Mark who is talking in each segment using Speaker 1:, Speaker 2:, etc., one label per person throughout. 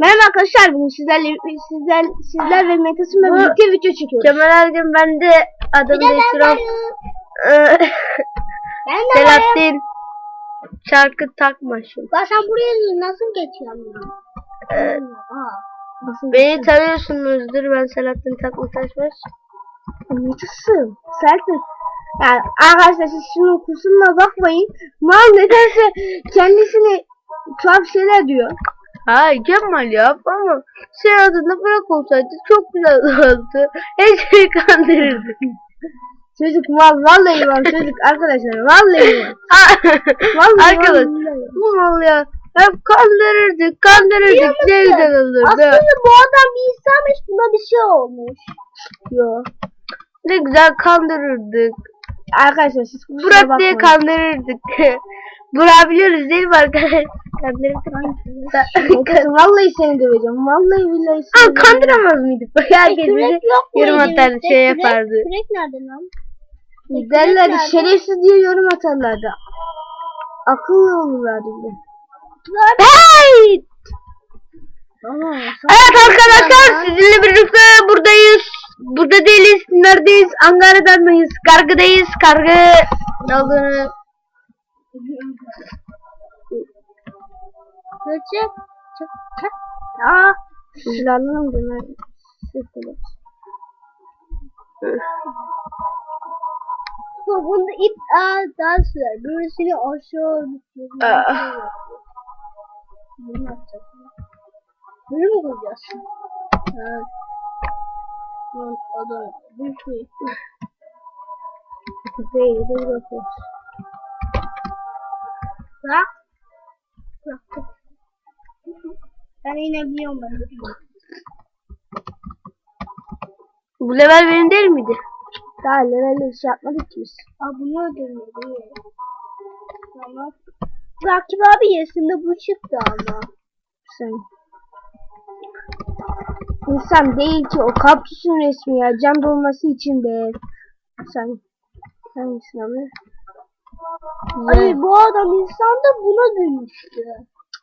Speaker 1: Merhaba arkadaşlar bugün sizlerle sizler sizler ve Metas'ımla
Speaker 2: Bu-
Speaker 1: birlikte video çekiyoruz.
Speaker 2: Kemal Ergin ben de adımı değiştiriyorum. Ee, Selahattin şarkı takma şimdi.
Speaker 1: Bak sen buraya nasıl geçiyorsun?
Speaker 2: Ee.
Speaker 1: Nasıl
Speaker 2: beni tanıyorsunuzdur ben Selahattin Takma Taşmaz.
Speaker 1: Metas'ım. Sertin. Yani arkadaşlar siz şunun kusuruna bakmayın. Mal nedense kendisine tuhaf şeyler diyor.
Speaker 2: Hayır Kemal ya ama şey adını bırak olsaydı çok güzel olurdu. Her şeyi kandırırdık.
Speaker 1: Çocuk mal vallahi mal çocuk arkadaşlar vallahi mal. Vallahi
Speaker 2: Arkadaş bu mal ya. Hep kandırırdık kandırırdık ne güzel olurdu.
Speaker 1: Aslında bu adam bir insanmış buna bir şey olmuş. Yo.
Speaker 2: Ne güzel kandırırdık.
Speaker 1: Arkadaşlar siz
Speaker 2: Burak diye
Speaker 1: bakmayın.
Speaker 2: kandırırdık. Burak biliyoruz değil mi arkadaşlar?
Speaker 1: Metas'ım vallahi seni döveceğim. Vallahi billahi seni
Speaker 2: Aa, kandıramaz mıydık?
Speaker 1: Yok mu
Speaker 2: yorum atardı şey yapardı.
Speaker 1: Kürek nerede lan? Derlerdi
Speaker 2: nerede?
Speaker 1: şerefsiz diye yorum atarlardı. Akıllı olurlardı bir de.
Speaker 2: Hey! Evet arkadaşlar sizinle birlikte buradayız. Burada değiliz. Neredeyiz? Ankara'dan mıyız? Kargıdayız. Kargı ne olduğunu
Speaker 1: Çek. Çek. Çek. Aa. Silahını mı demek? Bunda ip aa, daha sürer. Böylesini aşağı
Speaker 2: Aa.
Speaker 1: Bunu yapacağız. Böyle mi koyacağız? Evet. Lan adam bir şey. Değil, de bırakıyoruz. Bırak. Bıraktık. Ben inebiliyorum ben. de.
Speaker 2: Bu level benim değil miydi?
Speaker 1: Daha level iş yapmadık ki biz. Aa bunu öldürmedi. Tamam. Rakip abi yesimde bu çıktı ama. Sen. İnsan değil ki o kaktüsün resmi ya. Can dolması için de. Sen. Hangisi abi? Ay bu adam insan da buna dönüştü.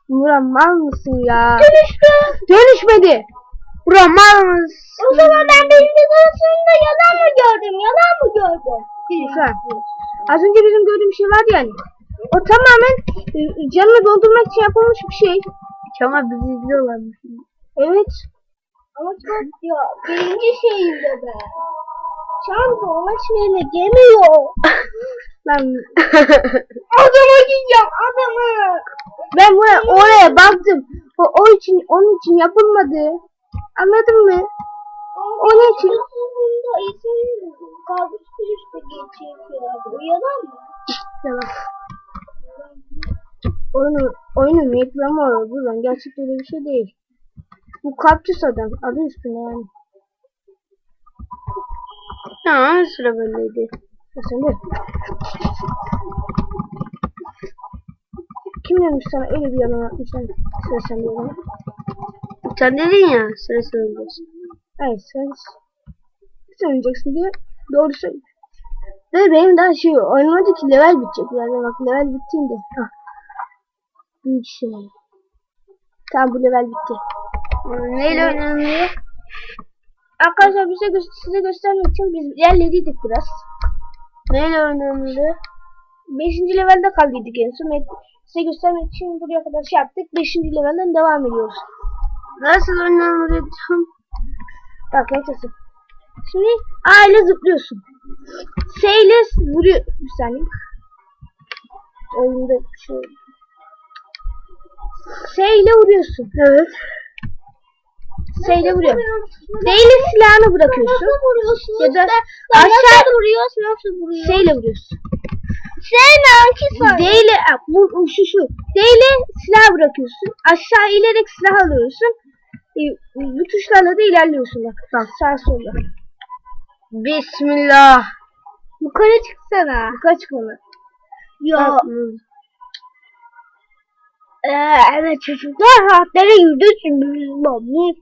Speaker 1: Murat mal mısın ya? Dönüştü. Dönüşmedi.
Speaker 2: Burak mal mısın?
Speaker 1: O zaman ben birinci sırasında yalan mı gördüm? Yalan mı gördüm? Güzel. Az önce bizim gördüğümüz şey vardı yani. O tamamen e, canını doldurmak için yapılmış bir şey.
Speaker 2: Kemal bizi izliyorlarmış.
Speaker 1: Evet. Ama çok ya birinci şeyinde be. Can dolma şeyine geliyor. Lan adamı yiyeceğim adamı. Ben buraya, oraya baktım. O, o için onun için yapılmadı. Anladın mı? Onun için. Yalan. Oyunun, oyunun reklamı oldu lan. Gerçekten öyle bir şey değil. Bu kaktüs adam. Adı üstüne yani.
Speaker 2: Ha sıra bendeydi.
Speaker 1: Sen de. Kim demiş sana öyle bir yalan atmışlar? Sıra sen de yalan.
Speaker 2: Sen dedin ya sıra sırası.
Speaker 1: Hayır sen sen oynayacaksın diye doğru söyle. Ve benim daha şey oynamadı ki level bitecek birazdan bak level bittiğinde. Hah. Büyük şey. Tamam bu level bitti.
Speaker 2: Neyle oynanıyor?
Speaker 1: Arkadaşlar bize gö size göstermek için biz yerlediydik biraz.
Speaker 2: Neyle oynanıyor?
Speaker 1: 5. levelde kaldıydık en son. Size göstermek için buraya kadar şey yaptık. 5. levelden devam ediyoruz.
Speaker 2: Nasıl oynanıyor?
Speaker 1: Bak neyse. Şimdi A ile zıplıyorsun. S ile vuruyor. Bir saniye. Oyunda bir şey. S ile vuruyorsun. Evet. İle vuruyor. İle silahını bırakıyorsun. Ya da aşağı vuruyorsun. Nasıl vuruyorsun? İle vuruyorsun. S ne hangi D ile a, bu, şu şu. D ile silah bırakıyorsun. Aşağı ilerek silah alıyorsun. E, bu tuşlarla da ilerliyorsun bak. Bak sağ sola.
Speaker 2: Bismillah.
Speaker 1: Yukarı çıksana. Yukarı çık ona. Ya. Ee, evet çocuklar harflere yürüdüğünüz babamı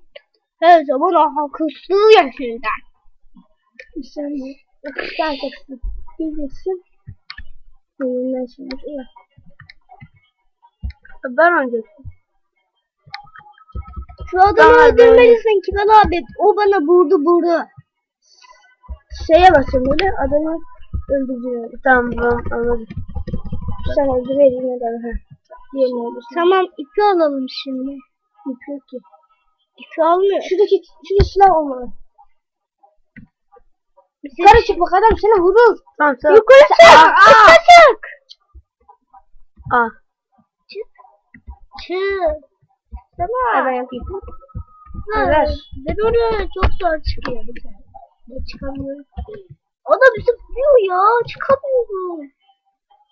Speaker 1: her zaman o haklıslığı yaşında. Bir saniye. Göstereceksin. Geleceksin. Benimle şimdi. Ya.
Speaker 2: Ben oynayacaktım.
Speaker 1: Şu adamı
Speaker 2: Tamam,
Speaker 1: öldürmelisin Kiral abi. O bana vurdu vurdu. Şeye basın böyle adamı öldürüyor.
Speaker 2: Tamam tamam anladım.
Speaker 1: Sen ha. Diyelim öldürsün. Tamam ipi alalım şimdi. İp yok ki. İpi almıyor. Şuradaki şurada silah olmalı. Yukarı çık bak adam seni vurur.
Speaker 2: Tamam tamam.
Speaker 1: Yukarı çık.
Speaker 2: Aa,
Speaker 1: çık.
Speaker 2: Aa.
Speaker 1: Çık. Çık. Tamam.
Speaker 2: Hemen yapayım. Ver.
Speaker 1: Ben oraya çok zor çıkıyorum. Ben çıkamıyorum. O da bizi vuruyor ya. Çıkamıyorum.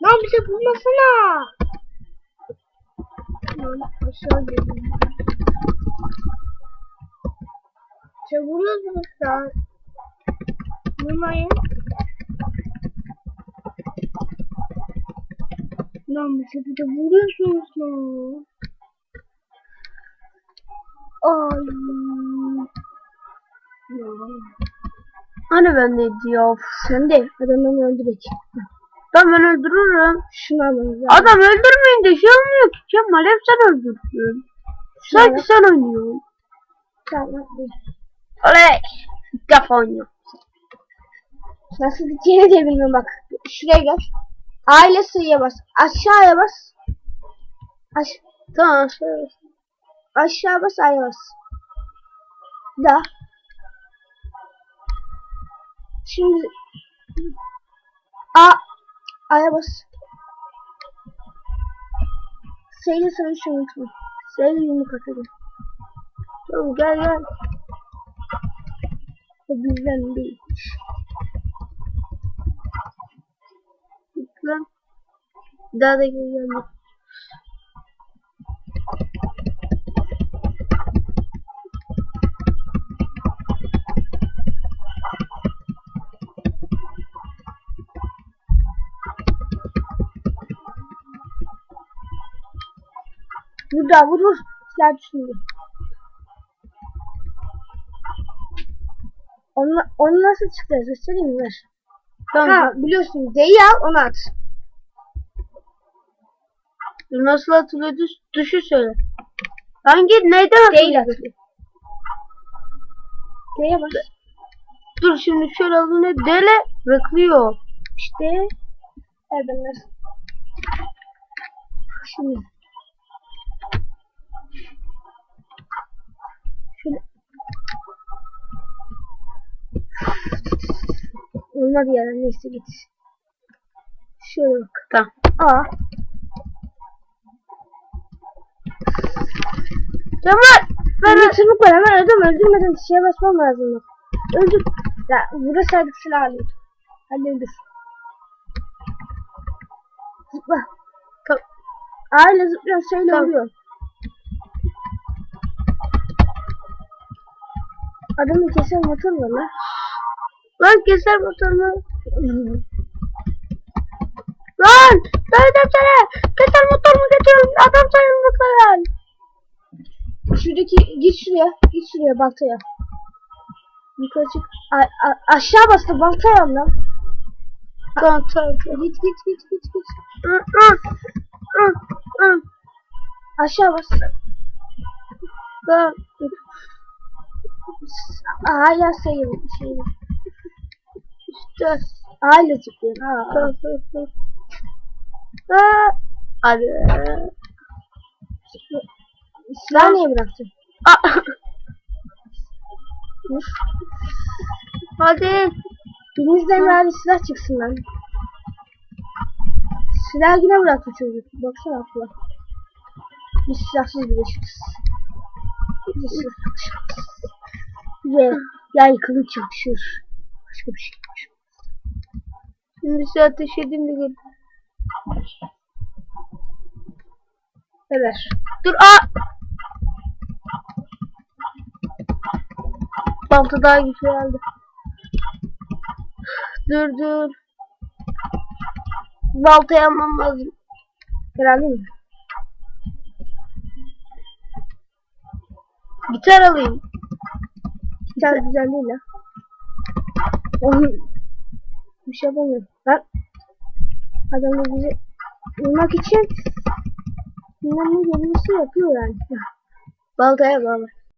Speaker 1: Lan bize vurmasana. Lan aşağı geldim. Sen vuruyorsunuz da. Vurmayın. Lan bize bir de vuruyorsunuz lan. Ay. Ya.
Speaker 2: Hani ben neydi ya?
Speaker 1: Sen de adamı öldürek.
Speaker 2: Ben ben öldürürüm.
Speaker 1: Almanız lazım.
Speaker 2: Adam öldürmeyince şey olmuyor ki Kemal hep sen öldürdün. Sanki sen oynuyorsun.
Speaker 1: Tamam.
Speaker 2: Oley. Defa oynuyor.
Speaker 1: Nasıl gideceğini de bilmiyorum bak. Şuraya gel. Aile sayıya bas. Aşağıya bas. Aş
Speaker 2: Tamam şey.
Speaker 1: aşağı bas aya bas. Da. Şimdi A aya bas. Sayı sayı unutma. Sayı yumruk atacağım.
Speaker 2: Tamam gel gel.
Speaker 1: Bizden değil.
Speaker 2: Git lan. Bir daha da gel gel.
Speaker 1: Vur da vur Onu, onu nasıl çıktı? Göstereyim mi? Ver.
Speaker 2: Tamam.
Speaker 1: Ha biliyorsun. D'yi al onu at.
Speaker 2: Nasıl atılıyor? Düş, düşü söyle. Hangi neyden atılıyor?
Speaker 1: atıyor. D'ye bas.
Speaker 2: Dur şimdi şöyle alınıyor. Dele rıklıyor.
Speaker 1: İşte. Evet nasıl? Şimdi. Şöyle. Olmadı ya neyse git. Şöyle bak.
Speaker 2: Tamam.
Speaker 1: Aa.
Speaker 2: Kemal.
Speaker 1: Ben de çabuk var ama öldüm öldürmeden şeye basmam lazım. Öldür. Ya vurasaydık silah alıyordum. Hadi öldür. Zıpla.
Speaker 2: Tamam.
Speaker 1: Aile zıplıyor şeyle
Speaker 2: Tamam.
Speaker 1: vuruyor. Adamın kesin motor var lan.
Speaker 2: Lan keser motorunu. Lan! Söyledim sana! Keser motorumu getiriyorum. Adam sayın motoru.
Speaker 1: Şuradaki git şuraya. Git şuraya baltaya. Yukarı çık. A- a- aşağı bastı baltaya al lan.
Speaker 2: Tamam tamam.
Speaker 1: Git git git git git. Aşağı bas.
Speaker 2: Tamam.
Speaker 1: Hala sayı şey.
Speaker 2: İşte.
Speaker 1: Aile zıplıyor. Ha.
Speaker 2: Tamam tamam tamam. Ha. Hadi.
Speaker 1: Silah niye bıraktın?
Speaker 2: Hadi.
Speaker 1: Birinizden bari silah çıksın lan. Silah yine bıraktı çocuk. Baksana akla. Biz silahsız birleşiriz. Biz silahsız. Ve yay kılıç yakışır. Başka bir şey.
Speaker 2: Şimdi size ateş edeyim de gör.
Speaker 1: Evet.
Speaker 2: Dur aa. Balta daha güçlü geldi. Dur dur. Baltayı almam lazım.
Speaker 1: Herhalde mi?
Speaker 2: Gitar alayım.
Speaker 1: Güzel güzel değil ha. Bir şey yapamıyorum. Lan. Adam da bizi vurmak için bilmem ne gelmesi yapıyor yani.
Speaker 2: Baltaya bağla.